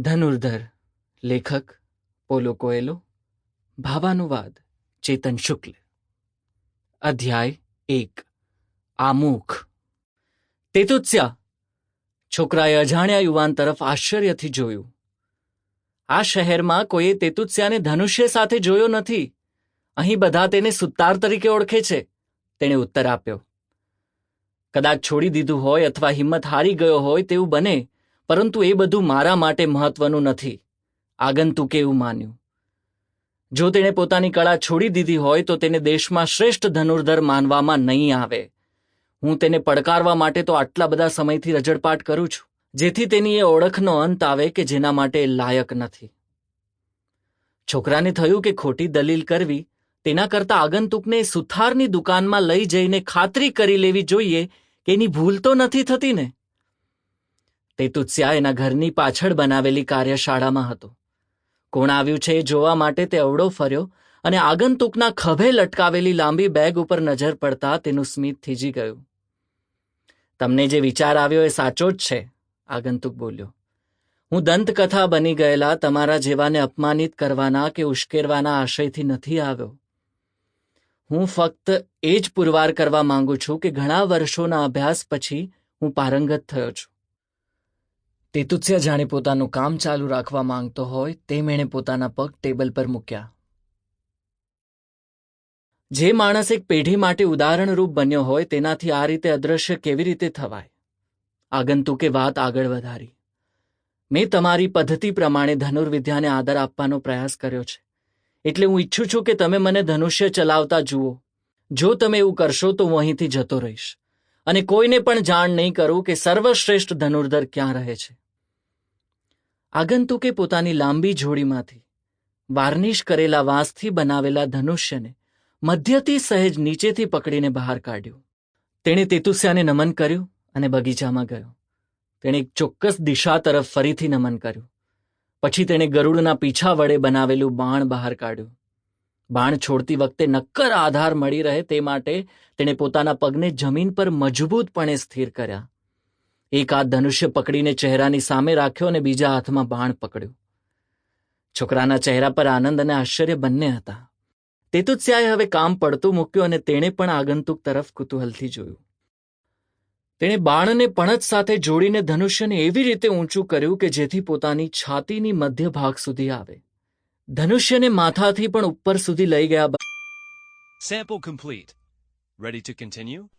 ધનુર્ધર, લેખક, પોલો કોએલો, ભાવાનુવાદ, ચેતન શુક્લ. અધ્યાય એક, આમુખ. તેતુત્સ્યા, છોકરાએ અજાણ્યા યુવાન તરફ આશ્ચર્યથી જોયું. આ શહેરમાં કોઈએ તેતુત્સ્યાને ધનુષ્ય સાથે જોયો નથી. અહીં બધા તેને સુતાર તરીકે ઓળખે છે, તેણે ઉત્તર આપ્યો. કદાચ છોડી દીધું હોય અથવા હિંમત હારી ગયો હોય તેવું બને પરંતુ એ બધું મારા માટે મહત્વનું નથી. આગંતુકે એવું માન્યું. જો તેણે પોતાની કળા છોડી દીધી હોય તો તેને દેશમાં શ્રેષ્ઠ ધનુર્ધર માનવામાં નહીં આવે. હું તેને પડકારવા માટે તો આટલા બધા સમયથી રજડપાટ કરું છું, જેથી તેની એ ઓળખનો અંત આવે કે જેના માટે લાયક નથી. છોકરાને થયું કે ખોટી દલીલ કરવી, તેના કરતા આગંતુકને સુથારની દુકાનમાં લઈ જઈને ખાતરી કરી લેવી જોઈએ કે એની ભૂલ તો નથી થતી ને? તે તુત્સ્યા એના ઘરની પાછળ બનાવેલી કાર્યશાળામાં હતો. કોણ આવ્યું છે એ જોવા માટે તે અવડો ફર્યો અને આગંતુકના ખભે લટકાવેલી લાંબી બેગ ઉપર નજર પડતા તેનું સ્મિત થીજી ગયું. તમને જે વિચાર આવ્યો એ સાચો જ છે, આગંતુક બોલ્યો. હું દંતકથા બની ગયેલા તમારા જેવાને અપમાનિત કરવાના કે ઉશ્કેરવાના આશયથી નથી આવ્યો. હું ફક્ત એ જ પુરવાર કરવા માંગુ છું કે ઘણા વર્ષોના અભ્યાસ પછી હું પારંગત થયો છું. તેતુત્સ્ય જાણે પોતાનું કામ ચાલુ રાખવા માંગતો હોય તેમ એણે પોતાના પગ ટેબલ પર મૂક્યા. જે માણસ એક પેઢી માટે ઉદાહરણરૂપ બન્યો હોય તેનાથી આ રીતે અદ્રશ્ય કેવી રીતે થવાય? આગંતુકે વાત આગળ વધારી. મેં તમારી પદ્ધતિ પ્રમાણે ધનુર્વિદ્યાને આદર આપવાનો પ્રયાસ કર્યો છે. એટલે હું ઈચ્છું છું કે તમે મને ધનુષ્ય ચલાવતા જુઓ. જો તમે એવું કરશો તો હું અહીંથી જતો રહીશ. અને કોઈને પણ જાણ નહીં કરું કે સર્વશ્રેષ્ઠ ધનુર્ધર ક્યાં રહે છે. આગંતુકે પોતાની લાંબી જોડીમાંથી વાર્નિશ કરેલા વાંસથી બનાવેલા ધનુષ્યને મધ્યથી સહેજ નીચેથી પકડીને બહાર કાઢ્યું. તેણે તેતુસ્યાને નમન કર્યું અને બગીચામાં ગયો. તેણે એક ચોક્કસ દિશા તરફ ફરીથી નમન કર્યું. પછી તેણે ગરુડના પીછા વડે બનાવેલું બાણ બહાર કાઢ્યું. બાણ છોડતી વખતે નક્કર આધાર મળી રહે તે માટે તેણે પોતાના પગને જમીન પર મજબૂતપણે સ્થિર કર્યા. એક હાથ ધનુષ્ય પકડીને ચહેરાની સામે રાખ્યો અને બીજા હાથમાં બાણ પકડ્યું. છોકરાના ચહેરા પર આનંદ અને આશ્ચર્ય બંને હતા. તેતુત્સ્યાએ હવે કામ પડતું મૂક્યું અને તેણે પણ આગંતુક તરફ કુતૂહલથી જોયું. તેણે બાણને પણત સાથે જોડીને ધનુષ્યને એવી રીતે ઊંચું કર્યું કે જેથી પોતાની છાતીની મધ્ય ભાગ સુધી આવે. ધનુષ્યને માથાથી પણ ઉપર સુધી લઈ ગયા બાદ કમ્પ્લીટ રેડી ટુ continue?